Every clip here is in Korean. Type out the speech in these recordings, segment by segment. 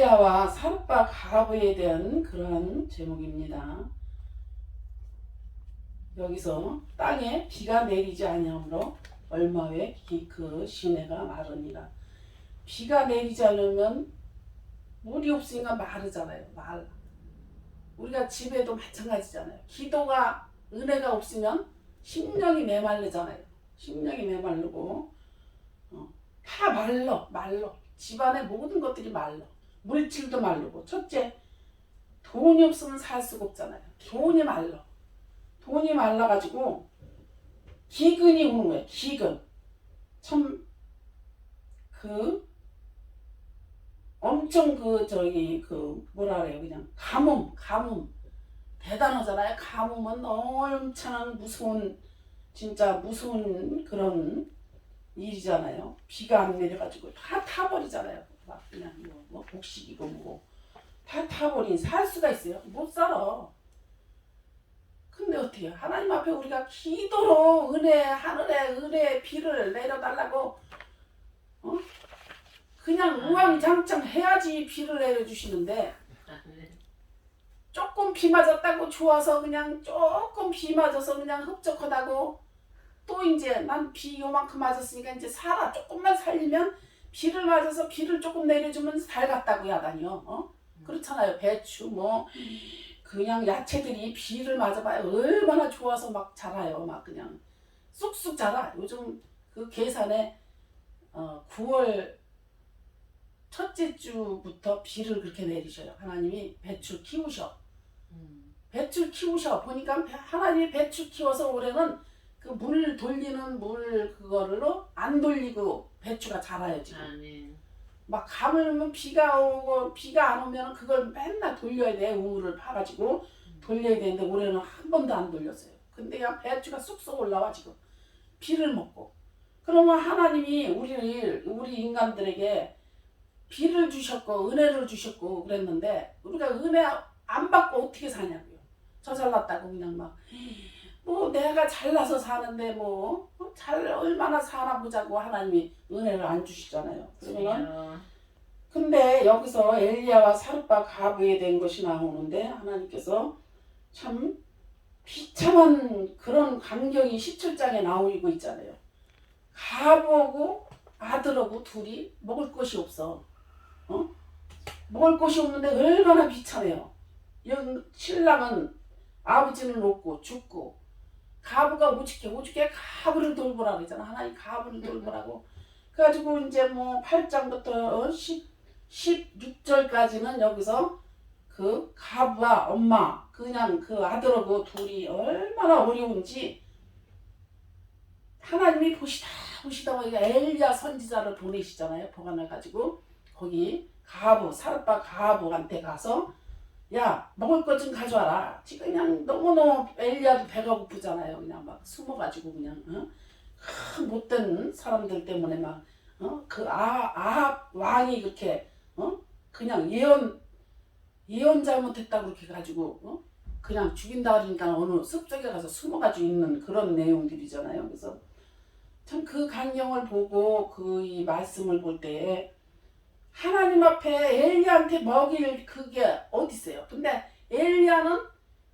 엘리야와 사르파 가브에 대한 그러한 제목입니다. 여기서 땅에 비가 내리지 아니하므로 얼마 후에 기- 그 시내가 마르니라. 비가 내리지 않으면 물이 없으니까 마르잖아요. 말. 우리가 집에도 마찬가지잖아요. 기도가 은혜가 없으면 심령이 메말르잖아요. 심령이 메말르고 어, 다 말러 말러 집안의 모든 것들이 말러 물질도 말르고 첫째 돈이 없으면 살 수가 없잖아요. 돈이 말러 돈이 말라가지고 기근이 오는 거예요. 기근 참 그 엄청 그 저기 그 뭐라 그래요 그냥 가뭄 가뭄 대단하잖아요. 가뭄은 엄청난 무서운 진짜 무서운 그런 일이잖아요. 비가 안 내려가지고 다 타버리잖아요. 막 그냥 뭐, 뭐 곡식이고 뭐고 다 타버린 살 수가 있어요. 못 살아. 근데 어떻게? 하나님 앞에 우리가 기도로 은혜 하늘에 은혜 비를 내려달라고 어? 그냥 우왕장창 해야지 비를 내려주시는데 조금 비 맞았다고 좋아서 그냥 조금 비 맞아서 그냥 흡족하다고 또 이제 난 비 요만큼 맞았으니까 이제 살아 조금만 살리면 비를 맞아서 비를 조금 내려주면 살겠다고 야단이요. 어? 그렇잖아요. 배추 뭐 그냥 야채들이 비를 맞아봐야 얼마나 좋아서 막 자라요. 막 그냥 쑥쑥 자라. 요즘 그 계산에 어 9월 첫째 주부터 비를 그렇게 내리셔요. 하나님이 배추 키우셔. 배추 키우셔. 보니까 하나님이 배추 키워서 올해는 그 물 돌리는 물 그거를로 안 돌리고 배추가 자라요 지금. 아멘. 막 가물면 비가 오고 비가 안 오면 그걸 맨날 돌려야 돼 우물을 파가지고. 돌려야 되는데 올해는 한 번도 안 돌렸어요. 근데 그냥 배추가 쑥쑥 올라와 지금. 비를 먹고. 그러면 하나님이 우리를 우리 인간들에게 비를 주셨고 은혜를 주셨고 그랬는데 우리가 은혜 안 받고 어떻게 사냐고요. 저 잘났다고 그냥 막. 뭐 내가 잘나서 사는데 뭐 잘 얼마나 사나 보자고 하나님이 은혜를 안 주시잖아요. 그러면. 근데 여기서 엘리야와 사르파 가부에 된 것이 나오는데 하나님께서 참 비참한 그런 광경이 17장에 나오고 있잖아요. 가부하고 아들하고 둘이 먹을 것이 없어. 어? 먹을 것이 없는데 얼마나 비참해요. 영 신랑은 아버지는 없고 죽고 가부가 오죽해 오죽해 가부를 돌보라 그러잖아. 하나님 가부를 돌보라고. 그래가지고 이제 뭐 8장부터 10, 16절까지는 여기서 그 가부와 엄마 그냥 그 아들하고 둘이 얼마나 어려운지 하나님이 보시다 보시다 보니까 엘리야 선지자를 보내시잖아요. 보관을 가지고. 거기 가부 사르파 가부한테 가서 야 먹을 것 좀 가져와라. 지금 그냥 너무너무 엘리야도 배가 고프잖아요. 그냥 막 숨어가지고 그냥 어? 큰 못된 사람들 때문에 막 어? 그아 아합 왕이 그렇게 어? 그냥 예언 예언 잘못했다고 그렇게 가지고 어? 그냥 죽인다 그러니까 어느 숲속에 가서 숨어가지고 있는 그런 내용들이잖아요. 그래서 참그 광경을 보고 그 이 말씀을 볼 때에 하나님 앞에 엘리야한테 먹일 그게 어디 있어요? 근데 엘리야는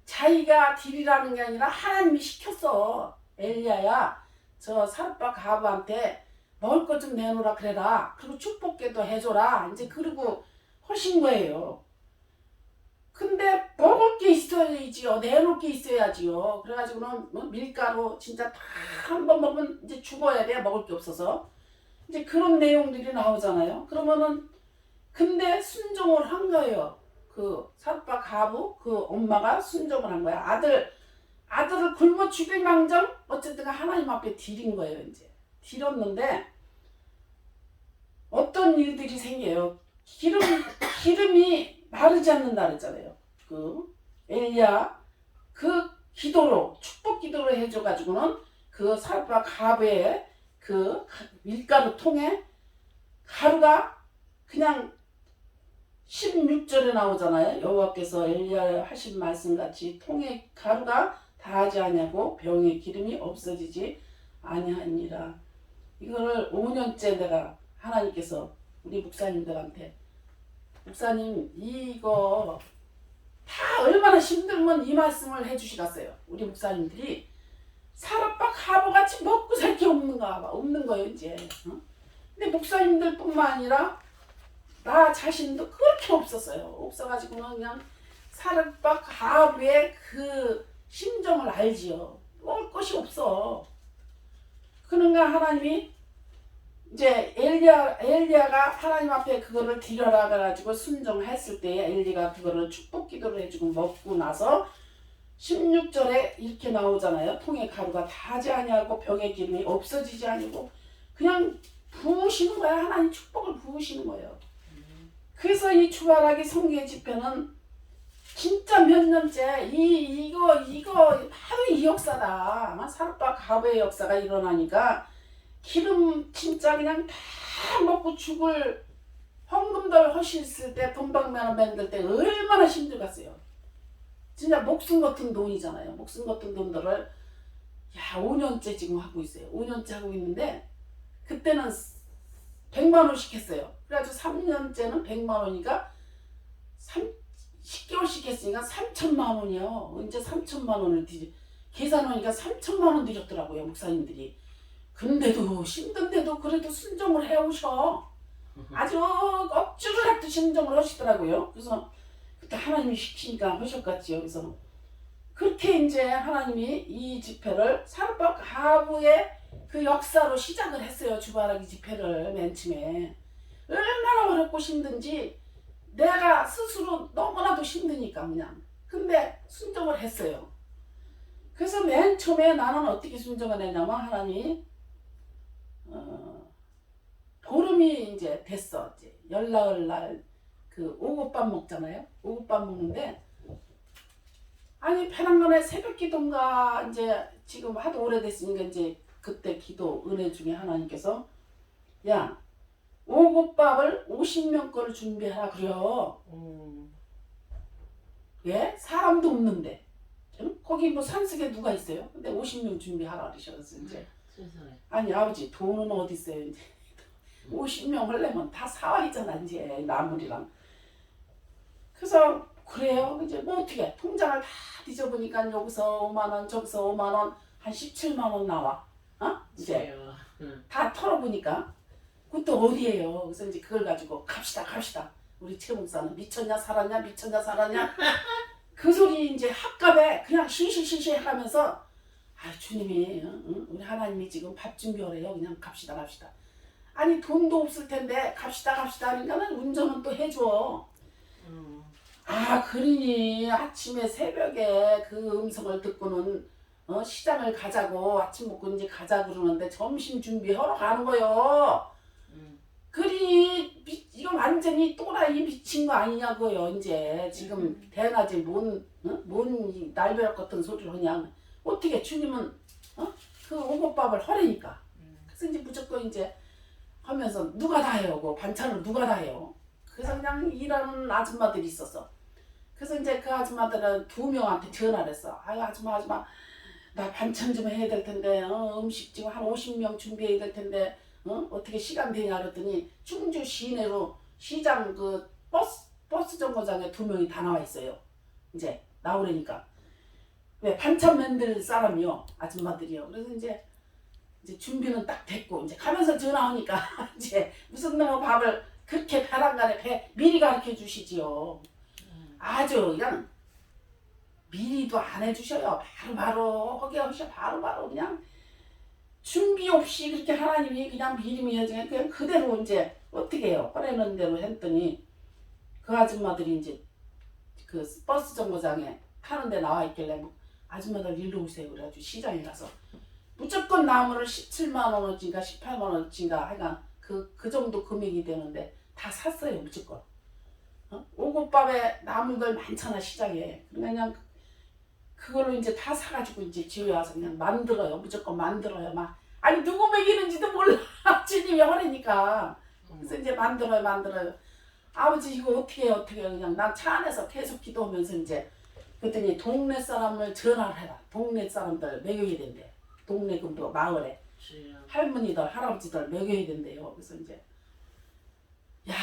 자기가 딜이라는 게 아니라 하나님이 시켰어. 엘리야야, 저 사르파 가부한테 먹을 것 좀 내놓으라 그래라. 그리고 축복계도 해줘라. 이제 그러고 하신 거예요. 근데 먹을 게 있어야지요. 내놓을 게 있어야지요. 그래가지고는 뭐 밀가루 진짜 다 한 번 먹으면 이제 죽어야 돼. 먹을 게 없어서. 이제 그런 내용들이 나오잖아요. 그러면은 근데 순종을 한 거예요. 그 사르파 가부 그 엄마가 순종을 한 거야. 아들 아들을 굶어 죽일 망정 어쨌든 하나님 앞에 드린 거예요. 이제 드렸는데 어떤 일들이 생겨요. 기름 기름이 마르지 않는다 그랬잖아요. 그 엘리야 그 기도로 축복 기도로 해줘 가지고는 그 사르파 가부의 그 밀가루 통에 가루가 그냥 16절에 나오잖아요. 여호와께서 엘리야 하신 말씀 같이 통에 가루가 다하지 아니하고 병에 기름이 없어지지 아니하니라. 이거를 5년째 내가 하나님께서 우리 목사님들한테 목사님 이거 다 얼마나 힘들면 이 말씀을 해주시겠어요. 우리 목사님들이 사람박 하루같이 먹고 살 게 없는가 봐. 없는 거예요 이제. 어? 근데 목사님들뿐만 아니라 나 자신도 그렇게 없었어요. 없어가지고는 그냥 사람박 하루의 그 심정을 알지요. 먹을 것이 없어. 그런가 하나님이 이제 엘리야 엘리야가 하나님 앞에 그거를 드려라 그래가지고 순종했을 때 엘리가 그거를 축복 기도를 해주고 먹고 나서 16절에 이렇게 나오잖아요. 통의 가루가 다지 아니하고 병의 기름이 없어지지 아니고 그냥 부으시는 거야. 하나님 축복을 부으시는 거예요. 그래서 이 추가라기 성계 집회는 진짜 몇 년째 이 이거 이거 바로 이 역사다. 사르바 가부의 역사가 일어나니까 기름 진짜 그냥 다 먹고 죽을 헌금들 하셨을 때 돈방면 만들 때 얼마나 힘들겠어요. 진짜 목숨 같은 돈이잖아요. 목숨 같은 돈들을 야 5년째 지금 하고 있어요. 5년째 하고 있는데 그때는 100만 원씩 했어요. 그래가지고 3년째는 100만 원이니까 3, 10개월씩 했으니까 3천만 원이요. 이제 3천만 원을 뒤 계산하니까 3천만 원 드렸더라고요 목사님들이. 근데도 힘든데도 그래도 순종을 해오셔. 아주 억지로 해도 순종을 하시더라고요. 그래서 그때 하나님이 시키니까 하셨겠지요. 그래서 그렇게 이제 하나님이 이 집회를 사르박 하부의 그 역사로 시작을 했어요. 주바라기 집회를 맨 처음에. 얼마나 어렵고 힘든지 내가 스스로 너무나도 힘드니까 그냥. 근데 순종을 했어요. 그래서 맨 처음에 나는 어떻게 순종을 했냐면 하나님이 어, 보름이 이제 됐어. 이제 열나흘 날그 오곡밥 먹잖아요. 오곡밥 먹는데 아니 페랑간에 새벽 기도인가 이제 지금 하도 오래됐으니까 이제 그때 기도 은혜 중에 하나님께서 야 오곡밥을 50명 거를 준비하라 그래요. 음. 예? 사람도 없는데. 응? 거기 뭐 산속에 누가 있어요? 근데 50명 준비하라 그러셔서 이제 세상에. 아니 아버지 돈은 어디 있어요 이제 50명 하려면 다 사와 있잖아 이제 나물이랑 그래서 그래요 이제 뭐 어떻게 통장을 다 뒤져보니까 여기서 5만 원 저기서 5만 원 한 17만 원 나와 어 이제 그래요. 다 털어보니까 그것도 어디예요 그래서 이제 그걸 가지고 갑시다 갑시다 우리 최 목사는 미쳤냐 살았냐 미쳤냐 살았냐 그 소리 이제 합갑에 그냥 시시시시 하면서 아 주님이 응? 응? 우리 하나님이 지금 밥 준비하래요 그냥 갑시다 갑시다 아니 돈도 없을 텐데 갑시다 갑시다 하니까는 운전은 또 해줘 음. 아 그러니 아침에 새벽에 그 음성을 듣고는 어, 시장을 가자고 아침 먹고 이제 가자 그러는데 점심 준비하러 가는 거요 음. 그리 미, 이거 완전히 또라이 미친 거 아니냐고요 이제. 지금 대낮에 뭔뭔 날벼락 같은 소리를 하냐 어떻게 주님은 어? 그 오곡밥을 하라니까. 음. 그래서 이제 무조건 이제 하면서 누가 다 해요 그 반찬을 누가 다 해요? 그래서 그냥 일하는 아줌마들이 있었어. 그래서 이제 그 아줌마들은 두 명한테 전화를 했어. 아유 아줌마 아줌마 나 반찬 좀 해야 될 텐데 어, 음식 지금 한 50명 준비해야 될 텐데 어? 어떻게 시간 되냐 그랬더니 충주 시내로 시장 그 버스 버스 정거장에 두 명이 다 나와 있어요. 이제 나오려니까 왜 반찬 만들 사람이요 아줌마들이요. 그래서 이제 이제 준비는 딱 됐고 이제 가면서 전화 오니까 이제 무슨 뭐 밥을 그렇게 배란간에 배 미리 가르쳐 주시지요. 음. 아주 그냥 미리도 안 해주셔요. 바로바로 허기 없이 바로바로 그냥 준비 없이 그렇게 하나님이 그냥 미리미리 그냥 그대로 이제 어떻게 해요? 꺼내는 대로 했더니 그 아줌마들이 이제 그 버스 정거장에 타는데 나와 있길래 뭐 아줌마들 일로 오세요. 그래가지고 시장에 가서 무조건 나무를 17만 원어치인가 18만 원어치인가 하여간 그, 그 정도 금액이 되는데 다 샀어요. 무조건. 어? 오곡밥에 나물들 많잖아 시장에. 그냥 그걸로 이제 다 사가지고 이제 집에 와서 그냥 만들어요. 무조건 만들어요. 막 아니 누구 먹이는지도 몰라. 주님이 하라니까. 그래서 이제 만들어요, 만들어요. 아버지 이거 어떻게 해, 어떻게 해. 그냥 난 차 안에서 계속 기도하면서 이제 그랬더니 동네 사람을 전화를 해라. 동네 사람들 먹여야 된대. 동네 그뭐 마을에. 할머니들, 할아버지들 먹여야 된대요. 그래서 이제 야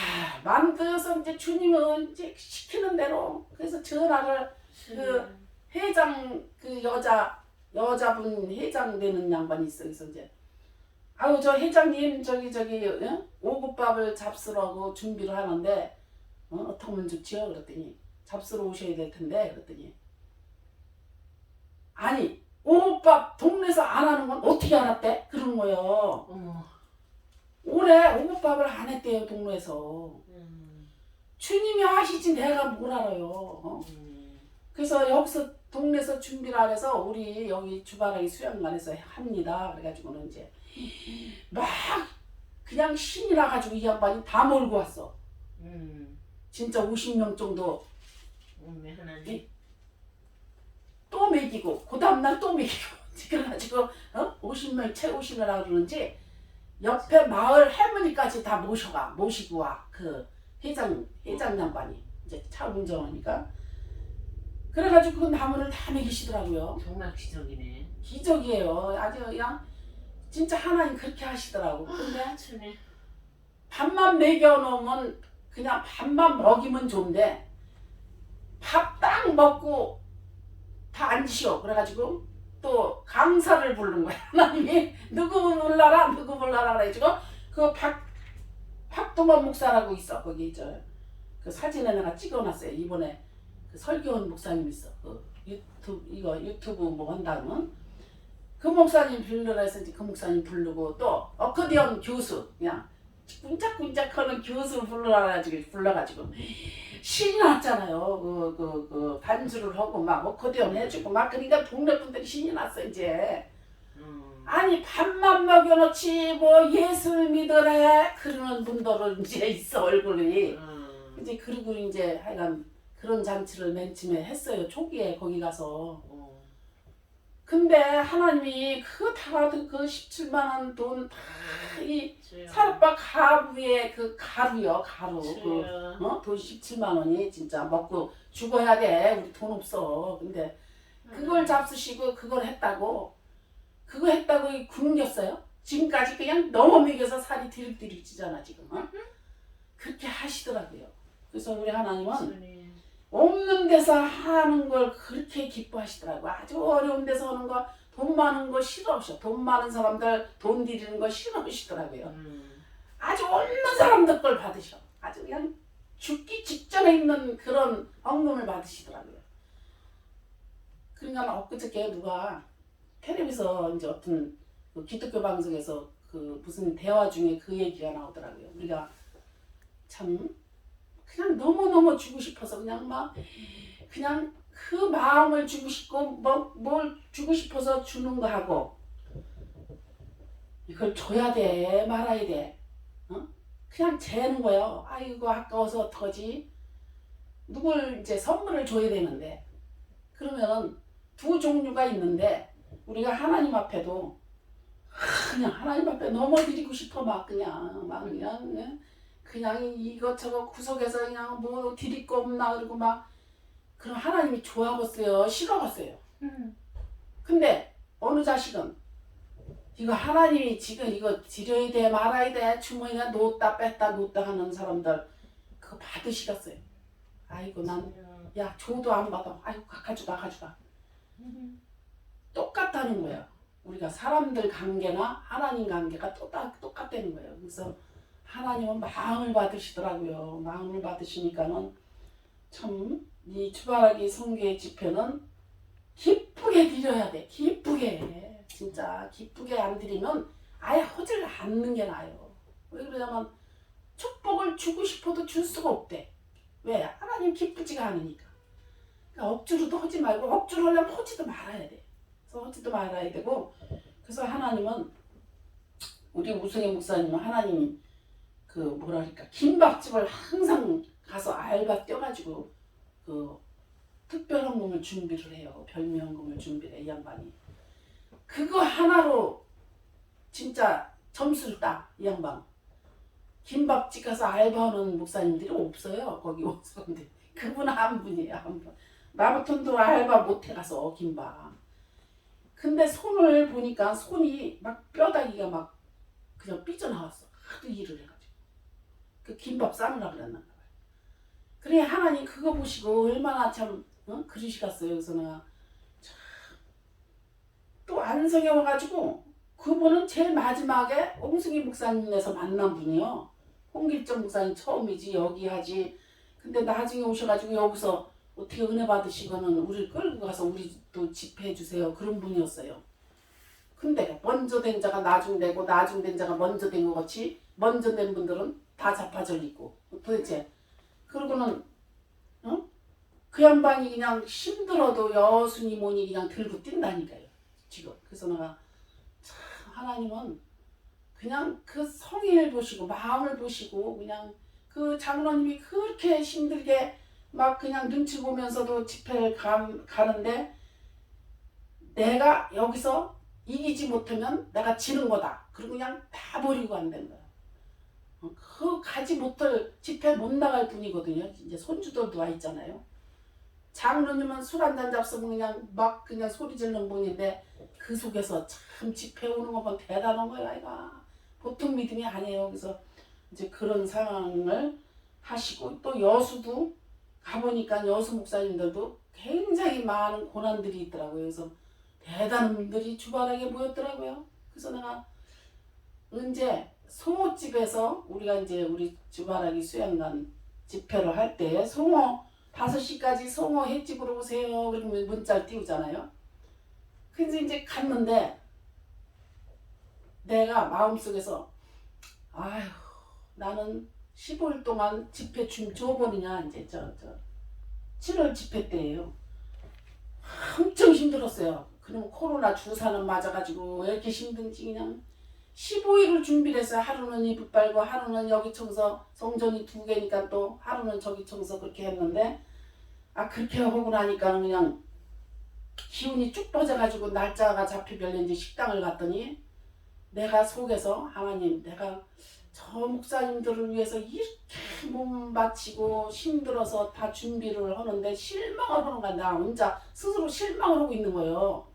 만들어서 이제 주님은 이제 시키는 대로 그래서 전화를 그 회장 그 여자 여자분 회장 되는 양반이 있어 그래서 이제 아우 저 회장님 저기 저기 어? 오곡밥을 잡수라고 준비를 하는데 어, 어떻게 하면 좋지요 그랬더니 잡수러 오셔야 될 텐데 그랬더니 아니 오곡밥 동네에서 안 하는 건 어떻게 알았대 그러는 거예요. 올해 오곡밥을 안 했대요 동네에서 음. 주님이 하시지 내가 뭘 알아요 어? 음. 그래서 여기서 동네에서 준비를 안 해서 우리 여기 주바라기 수양관에서 합니다. 그래가지고는 이제 막 그냥 신이 나가지고 이 양반이 다 몰고 왔어. 음. 진짜 50명 정도 어메 하나님. 또 먹이고 그 다음날 또 먹이고 그래가지고 어? 50명 채우시느라 그러는지 옆에 마을 할머니까지 다 모셔가 모시고 와 그 회장 회장 양반이 이제 차 운전하니까 그래가지고 그 나무를 다 먹이시더라고요. 정말 기적이네. 기적이에요. 아주 그냥 진짜 하나님 그렇게 하시더라고. 근데 아, 천해. 밥만 먹여놓으면 그냥 밥만 먹이면 좋은데 밥 딱 먹고 다 앉으시오. 그래가지고 또 강사를 부르는 거야. 하나님이 누구 불러라 누구 불러라 그래가지고 그박 박동원 목사라고 있어 거기 저그 사진에 내가 찍어놨어요. 이번에 그 설교원 목사님 있어. 그 유튜브 이거 유튜브 뭐 한다면 그 목사님 불러라 해서 이제 그 목사님 부르고 또 어코디언 교수 그냥 꾼짝꾼짝하는 교수를 불러가지고 불러가지고 신이 났잖아요. 그그그 반주를 하고 막 어코디언 해주고 막 그러니까 동네 분들이 신이 났어 이제. 음. 아니 밥만 먹여놓지 뭐 예술 믿으래 그러는 분들은 이제 있어 얼굴이. 음. 이제 그리고 이제 하여간 그런 잔치를 맨 처음에 했어요. 초기에 거기 가서. 어. 근데 하나님이 그다그 17만 원 돈 다이 주여. 사르빠 가루에 그 가루요 가루 그 주여. 어? 돈 17만 원이 진짜 먹고 죽어야 돼 우리 돈 없어 근데 그걸 잡수시고 그걸 했다고 그거 했다고 이 굶겼어요 지금까지 그냥 너무 먹여서 살이 디릭디릭 찌잖아 지금 어? 그렇게 하시더라고요 그래서 우리 하나님은. 없는 데서 하는 걸 그렇게 기뻐하시더라고. 아주 어려운 데서 하는 거, 돈 많은 거 싫어하셔. 돈 많은 사람들 돈 드리는 거 싫어하시더라고요. 음. 아주 없는 사람들 걸 받으셔. 아주 그냥 죽기 직전에 있는 그런 억문을 받으시더라고요. 그러니까 엊그저께 누가 텔레비에서 이제 어떤 그 기독교 방송에서 그 무슨 대화 중에 그 얘기가 나오더라고요. 우리가 참 그냥 너무너무 주고 싶어서 그냥 막 그냥 그 마음을 주고 싶고 뭐 뭘 주고 싶어서 주는 거 하고. 이걸 줘야 돼 말아야 돼. 어? 그냥 재는 거예요. 아이고 아까워서 어떡하지? 누굴 이제 선물을 줘야 되는데. 그러면 두 종류가 있는데 우리가 하나님 앞에도 그냥 하나님 앞에 넘어드리고 싶어 막 그냥. 막 그냥 예? 그냥 이것저것 구석에서 그냥 뭐 드릴 거 없나 그러고 막 그럼 하나님이 좋아하겠어요? 싫어하겠어요? 음. 근데 어느 자식은 이거 하나님이 지금 이거 드려야 돼 말아야 돼 주머니에 놓았다 뺐다 놓았다 하는 사람들 그거 받으시겠어요? 아이고 난야 주여. 줘도 안 받아. 아이고 가- 가져가 가져가 음. 똑같다는 거예요. 우리가 사람들 관계나 하나님 관계가 똑같, 똑같다는 거예요. 그래서 하나님은 마음을 받으시더라고요. 마음을 받으시니까는 참 이 추바라기 성교의 집회는 기쁘게 드려야 돼. 기쁘게. 진짜 기쁘게 안 드리면 아예 허지를 않는 게 나아요. 왜 그러냐면 축복을 주고 싶어도 줄 수가 없대. 왜? 하나님 기쁘지가 않으니까. 그러니까 억지로도 하지 말고 억지로 하려면 하지도 말아야 돼. 그래서 하지도 말아야 되고 그래서 하나님은 우리 우승의 목사님은 하나님이 그 뭐랄까? 김밥집을 항상 가서 알바 뛰어가지고 그 특별헌금을 준비를 해요. 별미헌금을 준비를 해, 이 양반이. 그거 하나로 진짜 점수를 따 이 양반. 김밥집 가서 알바하는 목사님들이 없어요 거기 온 사람들 그분 한 분이에요 한분. 나부턴도 알바 못해 가서 김밥. 근데 손을 보니까 손이 막 뼈다귀가 막 그냥 삐져나왔어. 하도 일을 해가지고. 그 김밥 싸느라 그랬나. 그래 하나님 그거 보시고 얼마나 참 어? 그러시겠어요. 그래서 내가 참또 안성에 와가지고 그분은 제일 마지막에 옹승희 목사님에서 만난 분이요. 홍길정 목사님 처음이지 여기 하지. 근데 나중에 오셔가지고 여기서 어떻게 은혜 받으시고는 우리를 끌고 가서 우리 또 집회해 주세요. 그런 분이었어요. 근데 먼저 된 자가 나중 되고 나중 된 자가 먼저 된 것 같이 먼저 된 분들은 다 자빠져 있고 도대체 그러고는 어? 그 양반이 그냥 힘들어도 여순이 뭐니 그냥 들고 뛴다니까요 지금 그래서 내가 참 하나님은 그냥 그 성인을 보시고 마음을 보시고 그냥 그 장로님이 그렇게 힘들게 막 그냥 눈치 보면서도 집회를 가, 가는데 내가 여기서 이기지 못하면 내가 지는 거다. 그리고 그냥 다 버리고 안된 거야. 어, 그 가지 못할 집회 못 나갈 뿐이거든요. 이제 손주들도 와 있잖아요. 장로님은 술 한 잔 잡수면 그냥 막 그냥 소리 지르는 분인데 그 속에서 참 집회 오는 거 보면 대단한 거야, 아이가. 보통 믿음이 아니에요. 그래서 이제 그런 상황을 하시고 또 여수도 가보니까 여수 목사님들도 굉장히 많은 고난들이 있더라고요. 그래서 대단한 분들이 주바닥에 모였더라고요. 그래서 내가 언제 송어집에서 우리가 이제 우리 주바닥이 수양관 집회를 할 때 송어 5시까지 송어 횟집으로 오세요. 그러면 문자를 띄우잖아요. 그래서 이제 갔는데 내가 마음속에서 아휴 나는 15일 동안 집회 준 줘버리냐 이제 저 저 7월 집회 때예요. 엄청 힘들었어요. 그럼 코로나 주사는 맞아가지고 왜 이렇게 힘든지 그냥 15일을 준비를 했어요. 하루는 이불 빨고 하루는 여기 청소 성전이 두 개니까 또 하루는 저기 청소 그렇게 했는데 아 그렇게 하고 나니까 그냥 기운이 쭉 빠져가지고 날짜가 잡히길래 식당을 갔더니 내가 속에서 하나님 내가 저 목사님들을 위해서 이렇게 몸 바치고 힘들어서 다 준비를 하는데 실망을 하는 거야. 나 혼자 스스로 실망을 하고 있는 거예요.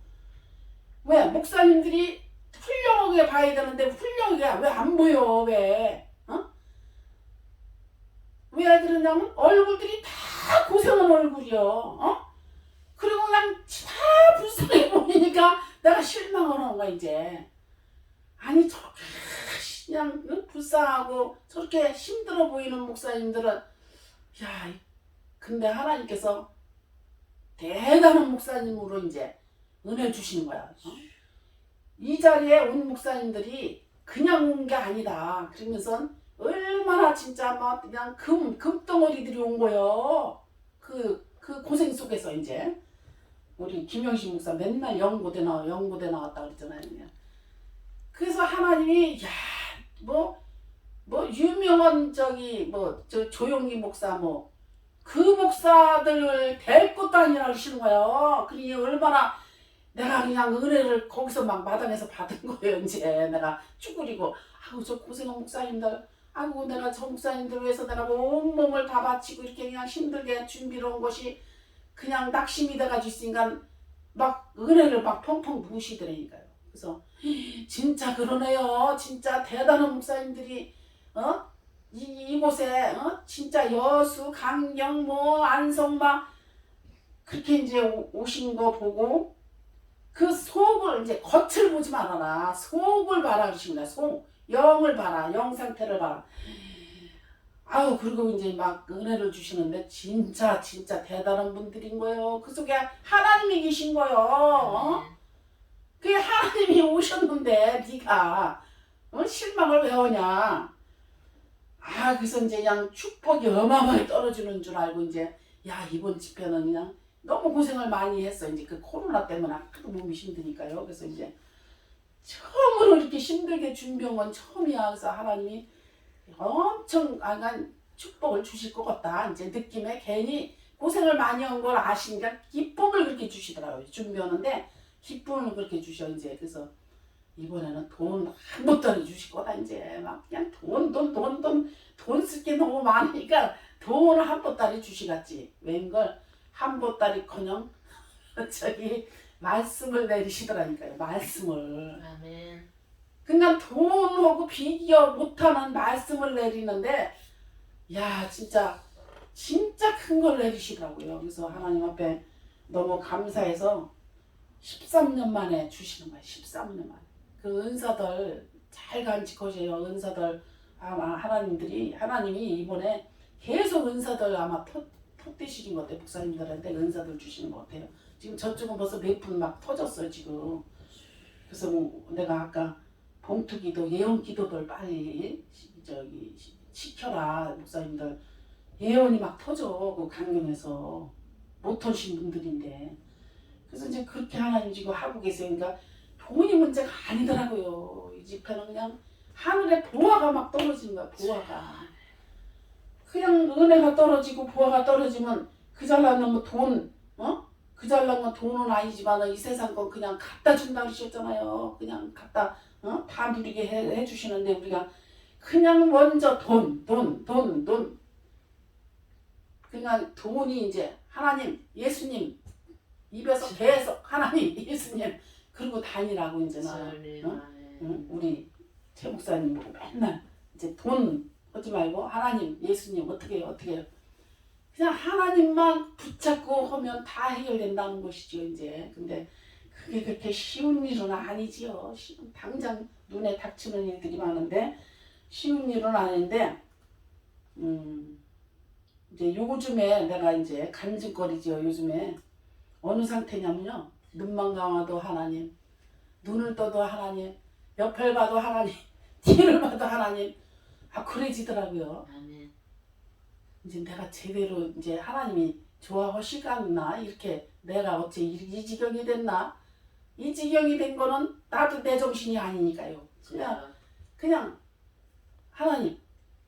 왜? 목사님들이 훌륭하게 봐야 되는데 훌륭하게 왜 안 보여? 왜? 어? 왜 그러냐면 얼굴들이 다 고생한 얼굴이요. 어? 그리고 그냥 다 불쌍해 보이니까 내가 실망을 하는 거야 이제. 아니 저렇게 그냥 응? 불쌍하고 저렇게 힘들어 보이는 목사님들은 야 이- 근데 하나님께서 대단한 목사님으로 이제 은혜 주시는 거야. 어? 이 자리에 온 목사님들이 그냥 온 게 아니다. 그러면서 얼마나 진짜 막 그냥 금 금덩어리들이 온 거요. 그, 그 고생 속에서 이제 우리 김영신 목사 맨날 연고대 나와 연고대 나왔다 그랬잖아요. 그래서 하나님이 야 뭐 뭐 유명한 저기 뭐 저 조용기 목사 뭐 그 목사들을 될 것도 아니라 하시는 거예요. 그러니 얼마나 내가 그냥 은혜를 거기서 막 마당에서 받은 거예요. 이제 내가 쭈그리고 아우 저 고생한 목사님들 아이고 내가 저 목사님들 위해서 내가 온몸을 다 바치고 이렇게 그냥 힘들게 준비를 한 것이 그냥 낙심이 돼가지고 있으니까 막 은혜를 막 펑펑 부으시더라니까요. 그래서 진짜 그러네요. 진짜 대단한 목사님들이 어? 이, 이곳에 어? 진짜 여수, 강경, 뭐 안성 막 그렇게 이제 오- 오신 거 보고 그 속을 이제 겉을 보지 말아라. 속을 봐라 그러십니다. 속 영을 봐라. 영 상태를 봐라. 아유 그리고 이제 막 은혜를 주시는데 진짜 진짜 대단한 분들인 거예요. 그 속에 하나님이 계신 거예요. 어? 그게 하나님이 오셨는데 네가 어? 실망을 왜 하냐? 아 그래서 이제 그냥 축복이 어마어마하게 떨어지는 줄 알고 이제 야 이번 집회는 그냥 너무 고생을 많이 했어 이제 그 코로나 때문에 하도 몸이 힘드니까요. 그래서 이제 처음으로 이렇게 힘들게 준비한 건 처음이야. 그래서 하나님이 엄청 강한 축복을 주실 것 같다. 이제 느낌에 괜히 고생을 많이 한 걸 아시니까 기쁨을 그렇게 주시더라고요. 준비하는데 기쁨을 그렇게 주셔 이제 그래서 이번에는 돈한 보따리 주실 거다 이제 막 그냥 돈 돈 돈 돈 돈 쓸 게 너무 많으니까 돈한 보따리 주시겠지 웬걸 한 보따리커녕 저기 말씀을 내리시더라니까요 말씀을 아멘. 그냥 돈하고 비교 못하는 말씀을 내리는데 야 진짜 진짜 큰걸 해주시더라고요. 그래서 하나님 앞에 너무 감사해서 13년 만에 주시는 거예요. 13년 만에. 그 은사들 잘 간직하세요. 은사들 아마 하나님들이 하나님이 이번에 계속 은사들 아마 터, 터뜨시는 것 같아요. 목사님들한테 은사들 주시는 것 같아요. 지금 저쪽은 벌써 몇분막 터졌어요. 지금. 그래서 뭐 내가 아까 봉투 기도 예언 기도들 빨리 시- 저기 시- 시켜라 목사님들 예언이 막 터져 그 강경에서 못 터신 분들인데 그래서 이제 그렇게 하나님 지금 하고 계세요. 그러니까 돈이 문제가 아니더라고요. 이 집회는 그냥 하늘에 보화가 막 떨어지는 거야. 보화가 그냥 은혜가 떨어지고 보화가 떨어지면 그 잘난 뭐 돈, 어? 그 잘난 건 돈은 아니지만 이 세상 건 그냥 갖다 준다 그러셨잖아요. 그냥 갖다 어? 다 누리게 해, 해주시는데 우리가 그냥 먼저 돈, 돈, 돈, 돈. 그냥 돈이 이제 하나님, 예수님 입에서 계속 하나님, 예수님 그러고 다니라고 이제는 전에 어? 만에 응? 우리 최 목사님 보고 맨날 이제 돈 하지 말고 하나님, 예수님 어떻게 어떻게. 그냥 하나님만 붙잡고 하면 다 해결된다는 것이죠 이제. 근데 그게 그렇게 쉬운 일은 아니지요. 당장 눈에 닥치는 일들이 많은데 쉬운 일은 아닌데 음 이제 요즘에 내가 이제 간증거리지요 요즘에 어느 상태냐면요 눈만 감아도 하나님 눈을 떠도 하나님 옆을 봐도 하나님 뒤를 봐도 하나님 아 그래지더라고요. 아멘. 이제 내가 제대로 이제 하나님이 좋아하시겠나 이렇게 내가 어째 이, 이 지경이 됐나? 이 지경이 된 거는 나도 내 정신이 아니니까요. 그냥 그냥 하나님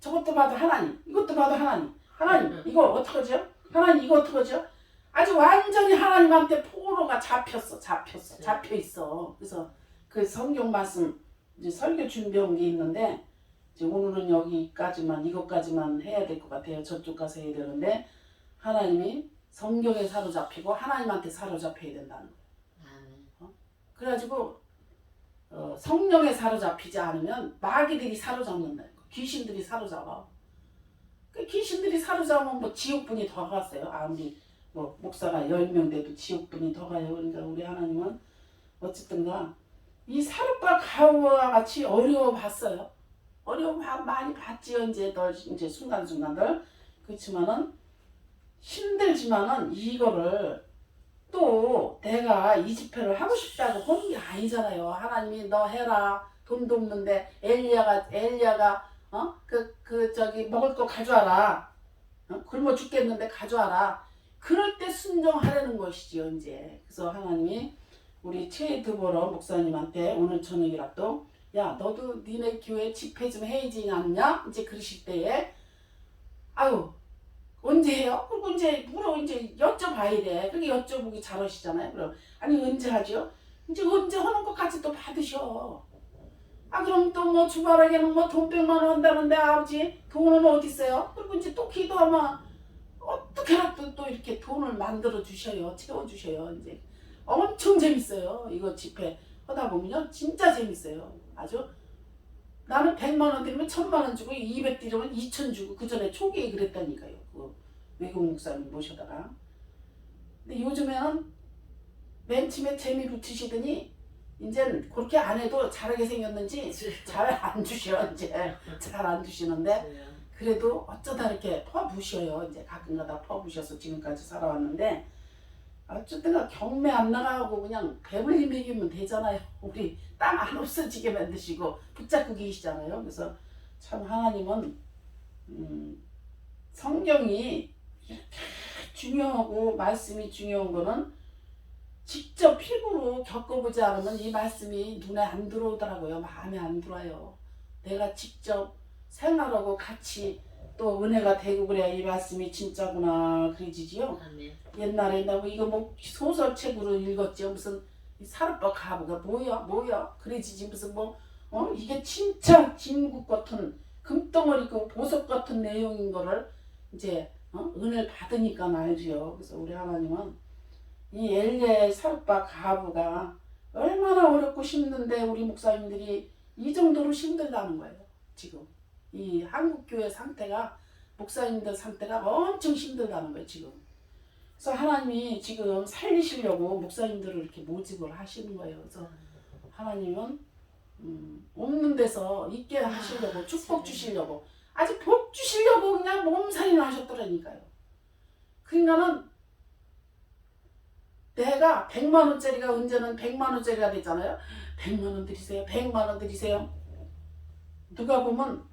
저것도 봐도 하나님 이것도 봐도 하나님. 하나님 이거 어떡하죠? 하나님 이거 어떡하죠? 아주 완전히 하나님한테 포로가 잡혔어 잡혔어 네. 잡혀 있어. 그래서 그 성경 말씀 이제 설교 준비한 게 있는데 이제 오늘은 여기까지만 이것까지만 해야 될 것 같아요 저쪽 가서 해야 되는데 하나님이 성경에 사로잡히고 하나님한테 사로잡혀야 된다는 거예요 아멘. 그래가지고 어, 성령에 사로잡히지 않으면 마귀들이 사로잡는다. 귀신들이 사로잡아. 그 귀신들이 사로잡으면 뭐 지옥분이 더 갔어요. 아무리 뭐 목사가 10명 돼도 지옥분이 더 가요. 그러니까 우리 하나님은 어쨌든가 이 사르바 가우와 같이 어려워 봤어요. 어려워 봐- 많이 봤지요. 이제 널 이제 순간순간들. 그렇지만은 힘들지만은 이거를 또 내가 이 집회를 하고 싶다고 하는 게 아니잖아요. 하나님이 너 해라. 돈도 없는데 엘리야가 엘리야가 어? 그, 그 저기 먹을 거 가져와라. 어? 굶어 죽겠는데 가져와라. 그럴 때 순종하려는 것이지요, 이제. 그래서 하나님이 우리 최드보러 목사님한테 오늘 저녁이라도 야, 너도 니네 교회 집회 좀 해야지 않냐? 이제 그러실 때에 아유, 언제 해요? 그리고 이제 물어 이제 여쭤봐야 돼. 그게 여쭤보기 잘하시잖아요. 그럼 아니 언제 하죠? 이제 언제 하는 것까지 또 받으셔. 아 그럼 또 뭐 주말에는 뭐돈 백만 원 한다는데 아버지 돈은 어디 있어요? 그리고 이제 또 기도하면 어떻게라도 또 이렇게 돈을 만들어 주셔요. 채워 주셔요. 이제 엄청 재밌어요. 이거 집회 하다 보면요 진짜 재밌어요. 아주 나는 100만 원 드리면 1000만 원 주고 200 드리면 2000 주고 그 전에 초기에 그랬다니까요. 그 외국 목사님 모셔다가. 근데 요즘에는 맨 처음에 재미 붙이시더니 이젠 그렇게 안 해도 잘하게 생겼는지 잘 안 주셔 이제 잘 안 주시는데 그래도 어쩌다 이렇게 퍼부셔요 이제 가끔가다 퍼부셔서 지금까지 살아왔는데 어쨌든 경매 안 나가고 그냥 배불리 먹이면 되잖아요. 우리 땅 안 없어지게 만드시고 붙잡고 계시잖아요. 그래서 참 하나님은 음, 성경이 이렇게 중요하고 말씀이 중요한 거는 직접 피부로 겪어보지 않으면 이 말씀이 눈에 안 들어오더라고요. 마음에 안 들어요. 내가 직접 생활하고 같이 또 은혜가 되고 그래야 이 말씀이 진짜구나. 그러지지요? 아멘. 옛날에 나 이거 뭐 소설책으로 읽었지. 무슨 이 사르빠 가부가 뭐야? 뭐야? 그래지지 무슨 뭐 어? 이게 진짜 진국 같은 금덩어리 그 보석 같은 내용인 거를 이제 어? 은혜를 받으니까 알지요 그래서 우리 하나님은 이 엘리의 사르빠 가부가 얼마나 어렵고 힘든데 우리 목사님들이 이 정도로 힘들다는 거예요 지금 이 한국 교회 상태가 목사님들 상태가 엄청 힘들다는 거예요 지금. 그래서 하나님이 지금 살리시려고 목사님들을 이렇게 모집을 하시는 거예요. 그래서 하나님은 음, 없는 데서 있게 하시려고 축복 주시려고 아직 복 주시려고 그냥 몸살이나 하셨더라니까요. 그러니까는 내가 100만 원짜리가 언제는 100만 원짜리가 됐잖아요. 100만 원 드리세요. 100만 원 드리세요. 누가 보면